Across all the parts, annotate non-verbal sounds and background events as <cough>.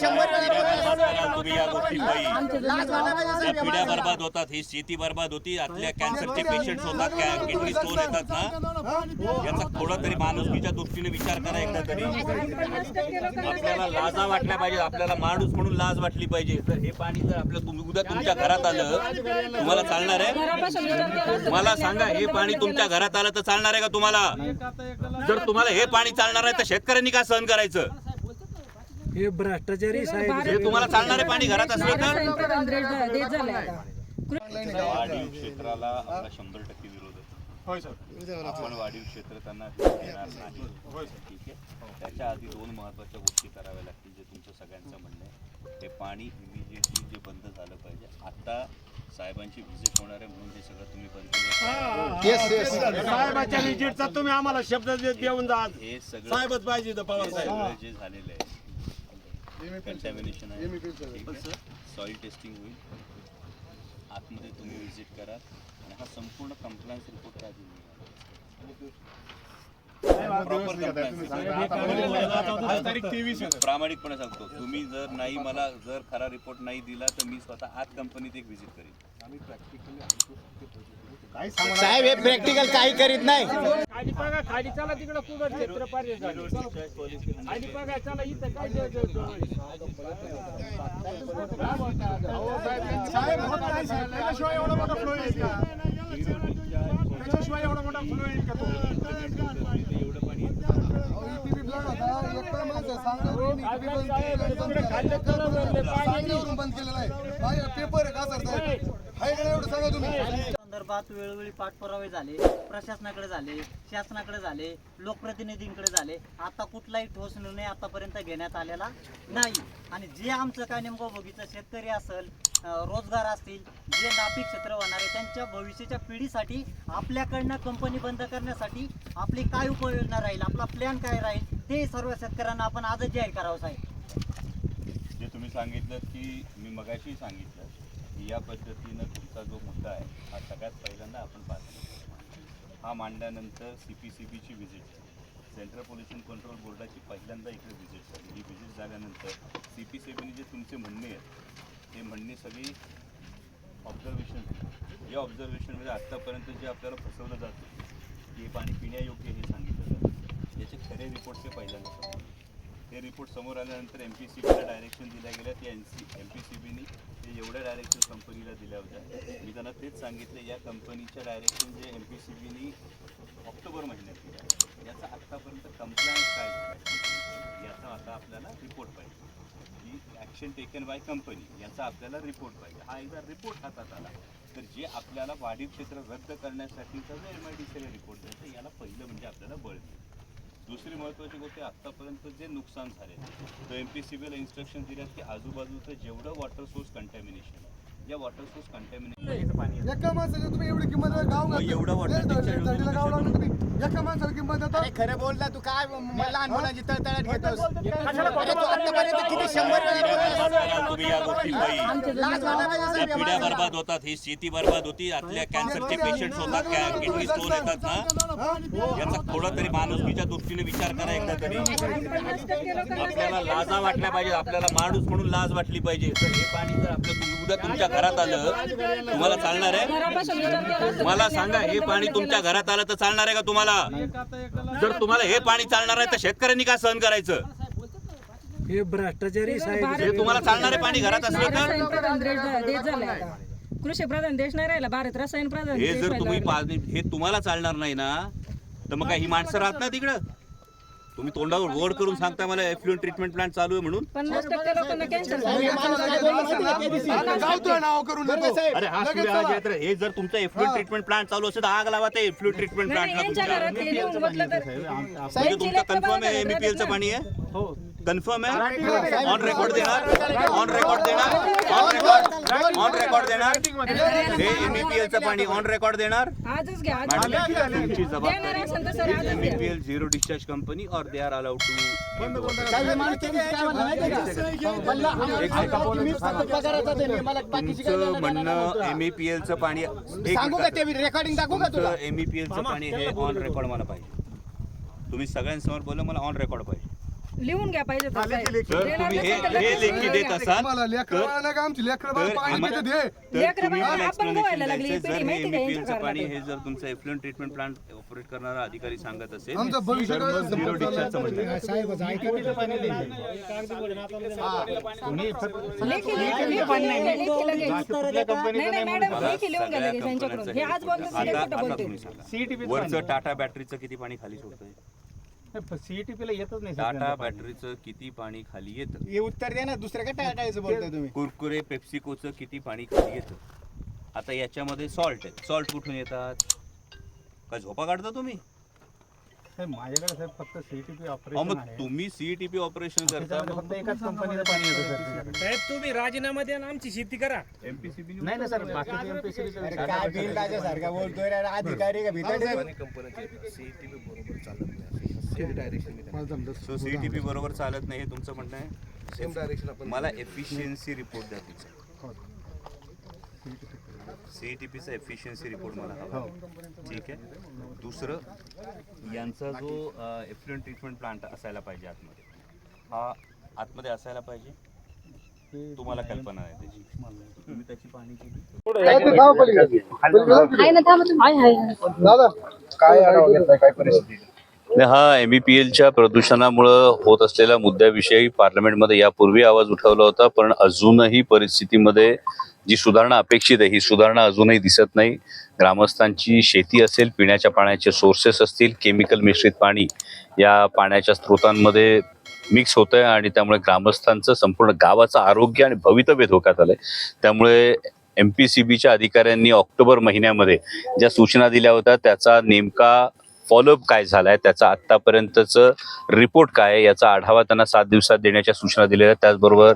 शंभर वेळा तुम्ही या या पिढ्या. बर्बाद होतात ही शेती बर्बाद होती. आतल्या कॅन्सरचे पेशंट होतात किडनी स्टोन येतात ना? याचा थोडा तरी माणुसकीच्या दृष्टीने विचार करा एकदा तरी. आपल्याला लाजा वाटल्या पाहिजे आपल्याला माणूस म्हणून लाज वाटली पाहिजे. तर हे पाणी जर आपलं तुम्ही उद्या तुमच्या घरात आलं तुम्हाला चालणार आहे? मला सांगा हे पाणी तुमच्या घरात आलं तर चालणार आहे का तुम्हाला? जर तुम्हाला हे पाणी चालणार आहे तर शेतकऱ्यांनी का सहन करायचं? हे भ्रष्टाचारी साहेब हे तुम्हाला चालणारे पाणी घरात असलं तर? वाढीव क्षेत्राला आपला शंभर टक्के विरोध आहे आपण वाढीव क्षेत्र त्यांना देणार नाही. ठीक आहे? त्याच्या आधी दोन महत्त्वाच्या गोष्टी कराव्या लागतील जे तुमचं सगळ्यांचं म्हणणं आहे. ते पाणी इमिजिएटली जे बंद झालं पाहिजे. आता साहेबांची व्हिजिट होणार आहे म्हणून हे सगळं तुम्ही बंद केलं. साहेबाच्या विजिटचा तुम्ही आम्हाला शब्द देऊन जा हे सगळं साहेबच पाहिजे पवार हे साहेब. जे झालेलं आहे कंटॅमिनेशन आहे. सॉइल टेस्टिंग होईल. आतमध्ये तुम्ही व्हिजिट करा. आणि हा संपूर्ण कंप्लायन्स रिपोर्ट काय प्रामाणिकपणे सांगतो तुम्ही जर नाही मला जर खरा रिपोर्ट नाही दिला तर मी स्वतः आज कंपनीत एक व्हिजिट करेन साहेब हे प्रॅक्टिकल काही करीत नाही खाली बघा खाली चला तिकडं कुठं क्षेत्र पाहिजे खाली बघा चला इथं काय साहेब त्याच्याशिवाय एवढा मोठा फ्लो येईल का? त्याच्याशिवाय एवढा मोठा फ्लो येईल का तो? का एवढं सांगा तुम्ही संदर्भात वेळोवेळी पाठपुरावे झाले प्रशासनाकडे झाले शासनाकडे झाले लोकप्रतिनिधींकडे झाले. आता कुठलाही ठोस निर्णय आतापर्यंत घेण्यात आलेला नाही. आणि जे आमचं काय नेमकं बघितलं शेतकरी असेल रोजगार असतील जे नापिक क्षेत्र होणार आहे त्यांच्या भविष्याच्या पिढीसाठी आपल्याकडनं कंपनी बंद करण्यासाठी आपली काय उपाययोजना राहील आपला प्लॅन काय राहील ते सर्व शेतकऱ्यांना आपण आजच जाहीर करावं साहेब. जे तुम्ही सांगितलं की मी मगाशी सांगितलं या पद्धतीनं तुमचा जो मुद्दा आहे हा सगळ्यात पहिल्यांदा आपण पाहतो. हा मांडल्यानंतर सी पी सी बीची व्हिजिट सेंट्रल पोल्युशन कंट्रोल बोर्डाची पहिल्यांदा इकडे व्हिजिट झाली ही व्हिजिट झाल्यानंतर सी पी सी बीने जे तुमचे म्हणणे आहेत ते म्हणणे सगळी ऑब्झर्वेशन या ऑब्झर्वेशनमध्ये आत्तापर्यंत जे आपल्याला फसवलं जातं की हे पाणी पिण्यायोग्य हे सांगितलं जातं. याचे खरे रिपोर्ट ते पहिल्यांदा हे रिपोर्ट समोर आल्यानंतर एम पी सी बीला डायरेक्शन दिल्या गेल्या ते N C M P C बीनी ते एवढ्या डायरेक्शन कंपनीला दिल्या होत्या. मी त्यांना तेच सांगितलं या कंपनीच्या डायरेक्शन जे एम पी सी बीनी ऑक्टोबर महिन्यात दिल्या. याचा आत्तापर्यंत कंप्लायन्स काय झाला? याचा आता आपल्याला रिपोर्ट पाहिजे. की ॲक्शन टेकन बाय कंपनी याचा आपल्याला रिपोर्ट पाहिजे. हा एकदा रिपोर्ट हातात आला तर जे आपल्याला वाढीव क्षेत्र रद्द करण्यासाठीचा जो एम आय डी सीला रिपोर्ट द्यायचा याला पहिलं म्हणजे आपल्याला बळ मिळेल दुसरी महत्त्वाची गोष्ट आहे, आत्तापर्यंत जे नुकसान झाले तर एम पी सी बीला इन्स्ट्रक्शन दिल्यात की आजूबाजूचं जेवढं वॉटर सोर्स कंटॅमिनेशन आहे या वॉटर सोर्स कंटॅमिनेशन एका माणसाला तुम्ही एवढी किंमत गाव एवढं तुम्ही. एका माणसाला किंमत देता अरे खरं बोलला तू काय? लहान मुलांची तळतळाट घेतोस. आतापर्यंत किती शंभर वेळा तुम्ही या गोष्टी पिढ्या. बर्बाद होतात ही शेती बर्बाद होती आतल्या कॅन्सरचे पेशंट होतात किडनी स्टोन येतात ना? याचा थोडा तरी माणुसकीच्या दृष्टीने विचार करा एकदा तरी. आपल्याला लाजा वाटल्या पाहिजे आपल्याला माणूस म्हणून लाज वाटली पाहिजे. तर हे पाणी जर आपलं तुम्ही उद्या तुमच्या घरात आलं तुम्हाला चालणार आहे? मला सांगा हे पाणी तुमच्या घरात आलं तर चालणार आहे का तुम्हाला? जर तुम्हाला हे पाणी चालणार आहे तर शेतकऱ्यांनी का सहन करायचं? हे भ्रष्टाचारी साहेब हे तुम्हाला चालणारे पाणी घरात असलं तर? कृषी प्रधान देश नाही राहिला भारत रसायन प्रधान हे देश जर व्हायला तुम्ही लागला. पा- हे तुम्हाला चालणार नाही ना तर मग काय ही माणसं राहत ना तिकडं तुम्ही तोंडावर गोड करून सांगता मला एफ्लुएंट ट्रीटमेंट प्लांट चालू आहे म्हणून. पन्नास टक्के लोकांना कॅन्सर गाव तुझं नाव करून देतो. अरे हा सूर्य हा जर- हे जर तुमचं एफ्लुएंट ट्रीटमेंट प्लांट चालू असेल तर आग लावा ते एफ्लुएंट ट्रीटमेंट यांच्या प्लांट घरात हे लिहून म्हटलं तर म्हणजे तुमचं कन्फर्म आहे एमईपीएलचं पाणी आहे? कन्फर्म आहे? ऑन रेकॉर्ड देणार? ऑन रेकॉर्ड देणार? ऑन रेकॉर्ड ऑन रेकॉर्ड देणार? हे एमईपीएलचं पाणी ऑन रेकॉर्ड देणार? आजच घ्या आज मॅडम तुमची देणार जबाबदारी. असेल तर सर आजच घ्या. MEPL zero discharge company or they are allowed to साहेब, माणूस किती काय म्हणलं माहितीये का? म्हणलं, आम्हाला- तुम्ही फक्त पगाराचा दे, मला बाकीची काही तुमचं देणं नाही. म्हणणं. एमईपीएलचं पाणी एक सांगू का मिनिट. ते रेकॉर्डिंग दाखवू का तुला? तुमचं एमईपीएलचं पाणी हे ऑन रेकॉर्ड मला पाहिजे. तुम्ही सगळ्यांसमोर बोललं मला ऑन रेकॉर्ड पाहिजे. लिहून घ्या पाहिजे तर हा, लेखी, साहेब. लेखी. जर देणार तुम्ही हे नसेल तर हे लगेच लेखी लिहून देत घ्या. असाल तुम्हाला लेकरं बाळा नाही का आमची? लेकरं बाळा तर पाणी आम्हा- पिते दे. तर लेकरं तुम्ही बाळं मला आपण explanation गोवायला लागली, द्यायचं, पिढी जर माहिती का? हे यांच्या MPL चं पाणी घराला? हे जर तुमचा एफ्लुएंट ट्रीटमेंट प्लांट ऑपरेट करणारा अधिकारी सांगत असेल आमचं भविष्य काय तर झिरो डिस्चार्जचं म्हणणं आहे. तुम्ही फक्त लेखी लेखी लेखी लेखी लगेच. कुठल्या कंपनीचं नाही नाही नाही मॅडम लेखी लिहून घ्या सगळ्या लगेच यांच्याकडून. कंपन्यांचं हे आज बोलतो आता उद्या खोटं आता बोलते तुम्ही सांगा. सीईटीपी वरचं टाटा बॅटरीचं किती पाणी खाली सोडतंय? <laughs> सीईटीपी ला येतच नाही टाटा. बॅटरीचं किती पाणी खाली येतं? हे उत्तर द्या ना दुसऱ्या काय टाळायचं बोलताय तुम्ही? कुरकुरे पेप्सिकोचं किती पाणी खाली येतं? आता याच्यामध्ये सॉल्ट आहे. सॉल्ट कुठून येतात? का झोपा काढता तुम्ही? साहेब, माझ्याकडे साहेब फक्त सीईटीपी अहो, ऑपरेशन मग आहे. तुम्ही सीईटीपी ऑपरेशन करता त्याच्यामध्ये फक्त एकाच कंपनीचं पाणी येतं सर त्याच्याकडे. साहेब तुम्ही राजीनामा द्या आणि आमची शेती करा. एमपीसीबी नाही ना सर बाकीचे एमपीसी काय बिल सारखा बोलतोय रे, अधिकारी का भितर सो सीईटीपी बरोबर चालत नाही हे तुमचं म्हणणं आहे? सेम डायरेक्शन आपण मला एफिशियन्सी रिपोर्ट द्या तिचा सीईटीपीचा एफिशियन्सी रिपोर्ट मला हवा. ठीक आहे? दुसरं यांचा जो एफ्लुएंट ट्रीटमेंट प्लांट असायला पाहिजे आतमध्ये हा आतमध्ये असायला पाहिजे? तुम्हाला कल्पना आहे त्याची. तुम्ही त्याची पाहणी केली? काय परिस्थिती? नाही, हा एम पी एलच्या प्रदूषणामुळं होत असलेल्या मुद्द्याविषयी पार्लमेंटमध्ये यापूर्वी आवाज उठवला होता पण अजूनही परिस्थितीमध्ये जी सुधारणा अपेक्षित आहे ही सुधारणा अजूनही दिसत नाही. ग्रामस्थांची शेती असेल पिण्याच्या पाण्याचे सोर्सेस असतील केमिकल मिश्रित पाणी या पाण्याच्या स्रोतांमध्ये मिक्स होत आहे आणि त्यामुळे ग्रामस्थांचं संपूर्ण गावाचं आरोग्य आणि भवितव्य धोक्यात आलंय. त्यामुळे एम पी सी बीच्या अधिकाऱ्यांनी ऑक्टोबर महिन्यामध्ये ज्या सूचना दिल्या होत्या त्याचा नेमका फॉलोअप काय झालाय त्याचा आत्तापर्यंतचं रिपोर्ट काय आहे याचा आढावा त्यांना सात दिवसात देण्याच्या सूचना दिलेल्या आहेत. त्याचबरोबर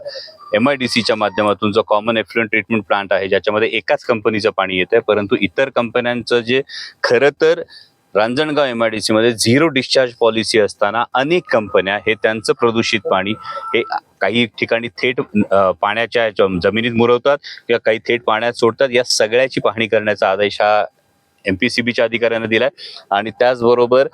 एम आय डी सीच्या माध्यमातून जो कॉमन एफ्लुएंट ट्रीटमेंट प्लांट आहे ज्याच्यामध्ये एकाच कंपनीचं पाणी येतं परंतु इतर कंपन्यांचं जे खरं तर रांजणगाव एम आय डी सीमध्ये झिरो डिस्चार्ज पॉलिसी असताना अनेक कंपन्या हे त्यांचं प्रदूषित पाणी हे काही ठिकाणी थेट पाण्याच्या जमिनीत मुरवतात किंवा काही थेट पाण्यात सोडतात या सगळ्याची पाहणी करण्याचा आदेश हा एम पी सी बीच्या अधिकाऱ्यांना दिलाय. आणि त्याचबरोबर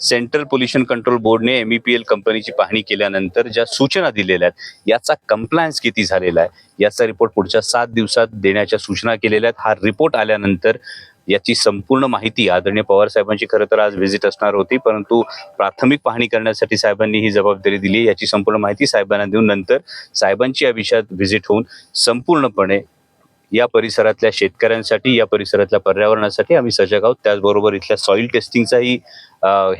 सेंट्रल पोल्युशन कंट्रोल बोर्डने एम पी एल कंपनीची पाहणी केल्यानंतर ज्या सूचना दिलेल्या आहेत याचा कम्प्लायन्स किती झालेला आहे याचा रिपोर्ट पुढच्या सात दिवसात देण्याच्या सूचना केलेल्या आहेत. हा रिपोर्ट आल्यानंतर याची संपूर्ण माहिती आदरणीय पवार साहेबांची. खरं तर आज व्हिजिट असणार होती परंतु प्राथमिक पाहणी करण्यासाठी साहेबांनी ही जबाबदारी दिली याची संपूर्ण माहिती साहेबांना देऊन नंतर साहेबांची या विषयात व्हिजिट होऊन संपूर्णपणे या परिसरातल्या शेतकऱ्यांसाठी या परिसरातल्या पर्यावरणासाठी आम्ही सजग आहोत. त्याचबरोबर इथल्या सॉईल टेस्टिंगचाही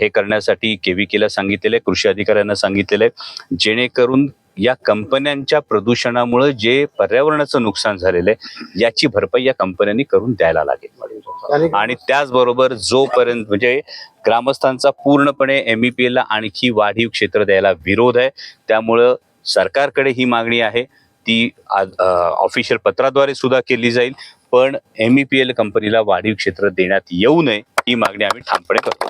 हे करण्यासाठी केविकेला सांगितलेलं आहे कृषी अधिकाऱ्यांना सांगितलेलं आहे. जेणेकरून या कंपन्यांच्या प्रदूषणामुळे जे पर्यावरणाचं नुकसान झालेलं आहे याची भरपाई या कंपन्यांनी करून द्यायला लागेल. आणि त्याचबरोबर जोपर्यंत म्हणजे ग्रामस्थांचा पूर्णपणे एम आणखी वाढीव क्षेत्र द्यायला विरोध आहे त्यामुळं सरकारकडे ही मागणी आहे. ती ऑफिशियल पत्राद्वारे सुद्धा केली जाईल. पण एम ई पी एल कंपनीला वाढीव क्षेत्र देण्यात येऊ नये ही मागणी आम्ही ठामपणे करतो.